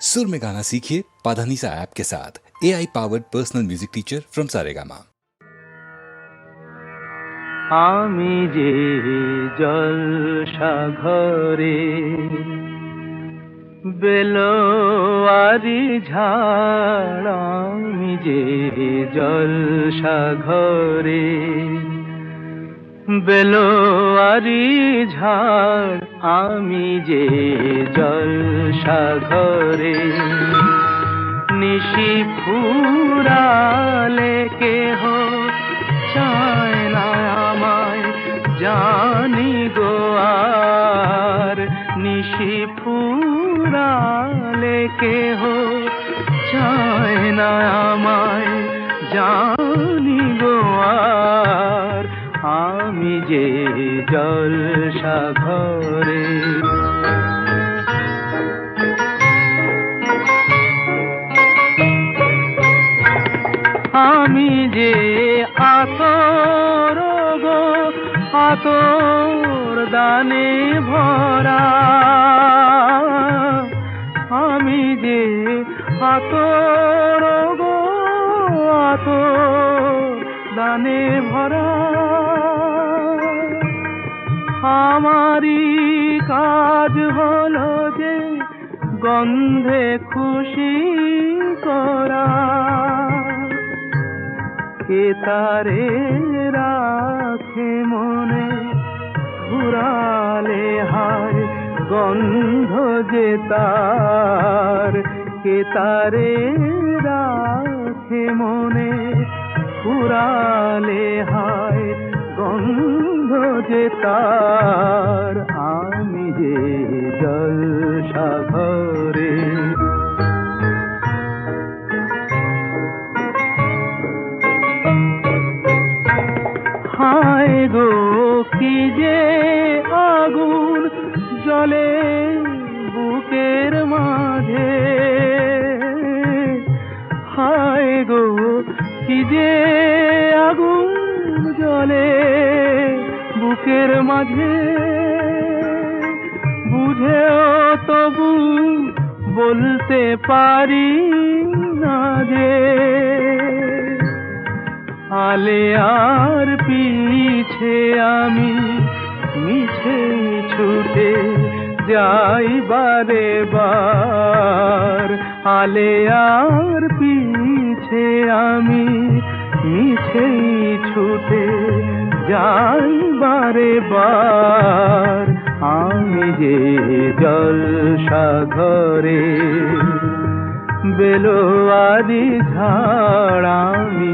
सुर में गाना सीखिए पाधानीसा ऐप के साथ A I powered personal music teacher from Saregama আমি যে জলসাঘরে বেলোয়ারি ঝাড় আমি যে জলসাঘরে বেলোয়ারি ঝাড়, আমি যে জলসাঘরে নিশি ফুরালে কেহ চায় না আমায়, জানি গো আর নিশি ফুরালে কেহ চায় না আমায়, জানি আমি জল সাগরে আমি যে আতর গো, আতর দানে ভরা। আমি যে আতর গো, আতর দানে ভরা। আমারই কাজ হলো যে গন্ধে খুশি করা। কে তারে রাখে মনে ঘুরালে হায় গন্ধ যে তার? কে তারে রাখে মনে ঘুরালে গন্ধ যে তার, আমি যে জলসাঘরে হায় গো, কি যে আগুন জলে বুকের মাঝে। হায় গো, কি যে বুকের মাঝে। বুঝেও তবু বলতে পারি না যে আলে আর পিছে আমি মিছে ছুটে যাই বারে বার। আলে আর পিছে আমি মিছে ছুটে যাই বারে বার আমি যে জলসাঘরে বেলোয়ারি ঝাড় আমি